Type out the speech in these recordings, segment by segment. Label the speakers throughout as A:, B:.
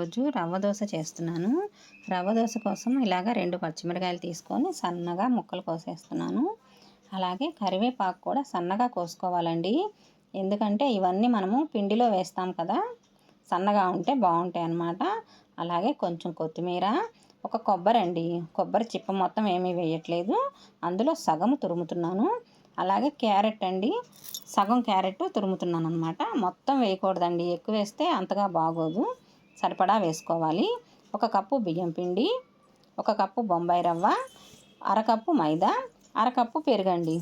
A: ఈరోజు రవ్వ దోశ చేస్తున్నాను. రవ్వ దోశ కోసం ఇలాగ రెండు పచ్చిమిరకాయలు తీసుకొని సన్నగా ముక్కలు కోసేస్తున్నాను. అలాగే కరివేపాకు కూడా సన్నగా కోసుకోవాలండి. ఎందుకంటే ఇవన్నీ మనము పిండిలో వేస్తాం కదా సన్నగా ఉంటే బాగుంటాయి అన్నమాట. అలాగే కొంచెం కొత్తిమీర ఒక కొబ్బరి అండి. కొబ్బరి చిప్ప మొత్తం ఏమీ వేయట్లేదు. అందులో సగం తురుముతున్నాను. అలాగే క్యారెట్ అండి. సగం క్యారెట్ తురుముతున్నాను అనమాట మొత్తం వేయకూడదండి. ఎక్కువ వేస్తే అంతగా బాగోదు. సరిపడా వేసుకోవాలి. ఒక కప్పు బియ్యం పిండి ఒక కప్పు బొంబాయి రవ్వ అరకప్పు మైదా అరకప్పు పెరుగండి.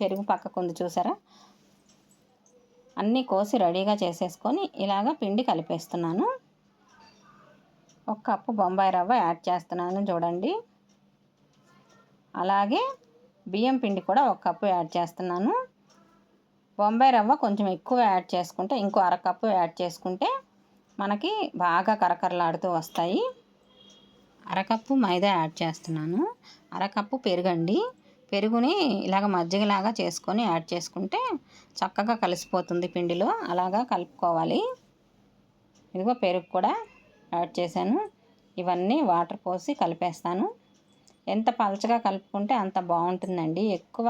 A: పెరుగు పక్కకు ఉంది చూసారా? అన్నీ కోసి రెడీగా చేసేసుకొని ఇలాగ పిండి కలిపేస్తున్నాను. ఒక కప్పు బొంబాయి రవ్వ యాడ్ చేస్తున్నాను చూడండి. అలాగే బియ్యం పిండి కూడా ఒక కప్పు యాడ్ చేస్తున్నాను. బొంబాయి రవ్వ కొంచెం ఎక్కువ యాడ్ చేసుకుంటే ఇంకో అరకప్పు యాడ్ చేసుకుంటే మనకి బాగా కరకరలాడుతూ వస్తాయి. అరకప్పు మైదా యాడ్ చేస్తున్నాను. అరకప్పు పెరుగండి. పెరుగుని ఇలాగ మజ్జిగలాగా చేసుకొని యాడ్ చేసుకుంటే చక్కగా కలిసిపోతుంది పిండిలో. అలాగా కలుపుకోవాలి. ఇదిగో పెరుగు కూడా యాడ్ చేశాను. ఇవన్నీ వాటర్ పోసి కలిపేస్తాను. ఎంత పలచగా కలుపుకుంటే అంత బాగుంటుందండి. ఎక్కువ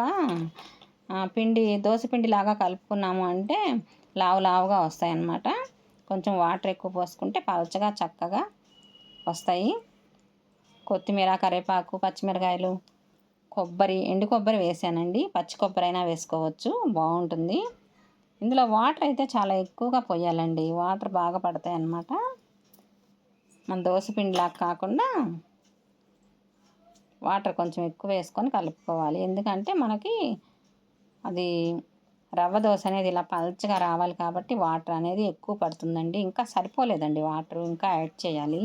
A: పిండి దోశ పిండి లాగా కలుపుకున్నాము అంటే లావు లావుగా వస్తాయన్నమాట. కొంచెం వాటర్ ఎక్కువ పోసుకుంటే పలచగా చక్కగా వస్తాయి. కొత్తిమీర కరివేపాకు పచ్చిమిరకాయలు కొబ్బరి ఎండు కొబ్బరి వేసానండి. పచ్చి కొబ్బరి అయినా వేసుకోవచ్చు. బాగుంటుంది. ఇందులో వాటర్ అయితే చాలా ఎక్కువగా పోయాలండి. వాటర్ బాగా పడతాయి అన్నమాట. మన దోశపిండిలాగా కాకుండా వాటర్ కొంచెం ఎక్కువ వేసుకొని కలుపుకోవాలి. ఎందుకంటే మనకి అది రవ్వ దోశ అనేది ఇలా పల్చగా రావాలి కాబట్టి వాటర్ అనేది ఎక్కువ పడుతుందండి. ఇంకా సరిపోలేదండి వాటర్ ఇంకా యాడ్ చేయాలి.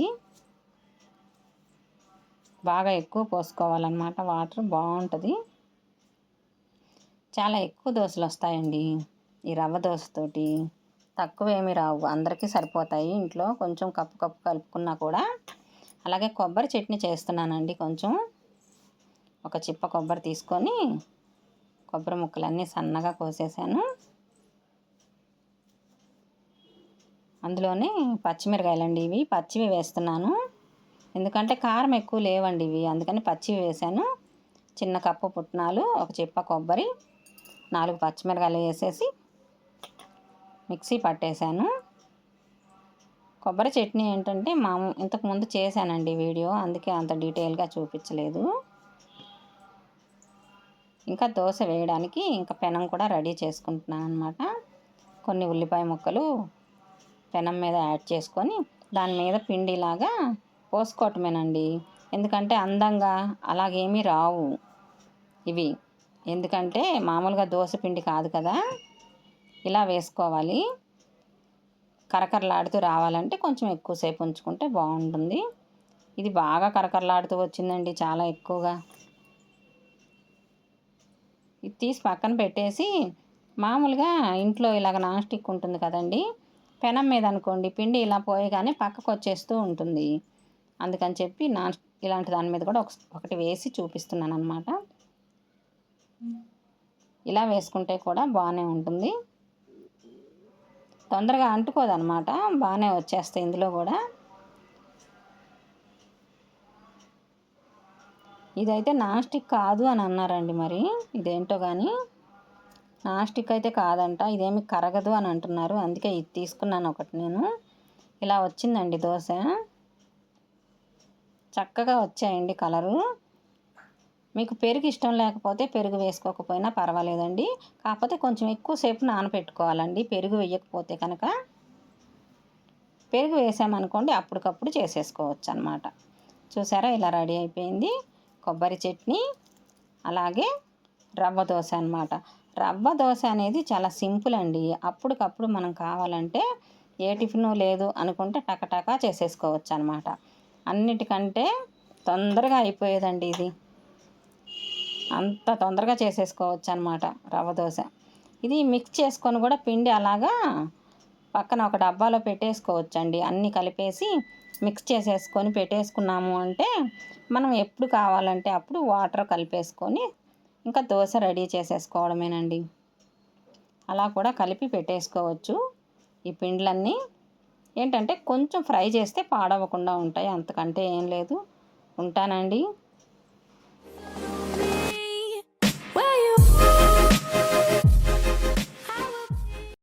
A: బాగా ఎక్కువ పోసుకోవాలన్నమాట. వాటర్ బాగుంటుంది. చాలా ఎక్కువ దోశలు వస్తాయండి ఈ రవ్వ దోశతోటి తక్కువ ఏమి రావు. అందరికీ సరిపోతాయి. ఇంట్లో కొంచెం కప్పు కప్పు కలుపుకున్నా కూడా. అలాగే కొబ్బరి చట్నీ చేస్తున్నానండి కొంచెం. ఒక చిప్ప కొబ్బరి తీసుకొని కొబ్బరి ముక్కలన్నీ సన్నగా కోసేసాను. అందులోనే పచ్చిమిరకాయలండి ఇవి. పచ్చివి వేస్తున్నాను. ఎందుకంటే కారం ఎక్కువ లేవండి ఇవి. అందుకని పచ్చివి వేసాను. చిన్న కప్పు పుట్నాలు ఒక చిప్ప కొబ్బరి నాలుగు పచ్చిమిరకాయలు వేసేసి మిక్సీ పట్టేశాను కొబ్బరి చట్నీ ఏంటంటే మా ఇంతకుముందు చేశానండి వీడియో. అందుకే అంత డీటెయిల్గా చూపించలేదు. ఇంకా దోశ వేయడానికి ఇంకా పెనం కూడా రెడీ చేసుకుంటున్నాను అనమాట కొన్ని ఉల్లిపాయ ముక్కలు పెనం మీద యాడ్ చేసుకొని దాని మీద పిండిలాగా పోసుకోవటమేనండి. ఎందుకంటే అందంగా అలాగేమీ రావు ఇవి. ఎందుకంటే మామూలుగా దోశ పిండి కాదు కదా. ఇలా వేసుకోవాలి. కరకరలాడుతూ రావాలంటే కొంచెం ఎక్కువసేపు ఉంచుకుంటే బాగుంటుంది. ఇది బాగా కరకరలాడుతూ వచ్చిందండి చాలా ఎక్కువగా. తీసి పక్కన పెట్టేసి మామూలుగా ఇంట్లో ఇలాగ నాన్ స్టిక్ ఉంటుంది కదండి. పెనం మీద అనుకోండి పిండి ఇలా పోయగానే పక్కకు వచ్చేస్తూ ఉంటుంది. అందుకని చెప్పి నాన్ ఇలాంటి దాని మీద కూడా ఒకటి వేసి చూపిస్తున్నాను అనమాట ఇలా వేసుకుంటే కూడా బాగానే ఉంటుంది. తొందరగా అంటుకోదనమాట బాగానే వచ్చేస్తాయి ఇందులో కూడా. ఇదైతే నాన్ స్టిక్ కాదు అని అన్నారండి మరి. ఇదేంటో కానీ నాన్ స్టిక్ అయితే కాదంట. ఇదేమి కరగదు అని అంటున్నారు. అందుకే ఇది తీసుకున్నాను ఒకటి నేను. ఇలా వచ్చిందండి దోశ. చక్కగా వచ్చాయండి కలరు. మీకు పెరుగు ఇష్టం లేకపోతే పెరుగు వేసుకోకపోయినా పర్వాలేదండి. కాకపోతే కొంచెం ఎక్కువసేపు నానబెట్టుకోవాలండి పెరుగు వేయకపోతే కనుక. పెరుగు వేసామనుకోండి అప్పటికప్పుడు చేసేసుకోవచ్చు అనమాట చూసారా? ఇలా రెడీ అయిపోయింది. కొబ్బరి చట్నీ అలాగే రవ్వ దోశ అనమాట రవ్వ దోశ అనేది చాలా సింపుల్ అండి. అప్పటికప్పుడు మనం కావాలంటే ఏ టిఫిన్ లేదు అనుకుంటే టకటకా చేసేసుకోవచ్చు అనమాట అన్నిటికంటే తొందరగా అయిపోయేదండి ఇది. అంత తొందరగా చేసేసుకోవచ్చు అనమాట రవ్వ దోశ. ఇది మిక్స్ చేసుకొని కూడా పిండి అలాగా పక్కన ఒక డబ్బాలో పెట్టేసుకోవచ్చండి. అన్నీ కలిపేసి మిక్స్ చేసేసుకొని పెట్టేసుకున్నాము అంటే మనం ఎప్పుడు కావాలంటే అప్పుడు వాటర్ కలిపేసుకొని ఇంకా దోశ రెడీ చేసేసుకోవడమేనండి. అలా కూడా కలిపి పెట్టేసుకోవచ్చు. ఈ పిండ్లన్నీ ఏంటంటే కొంచెం ఫ్రై చేస్తే పాడవకుండా ఉంటాయి. అంతకంటే ఏం లేదు. ఉంటానండి.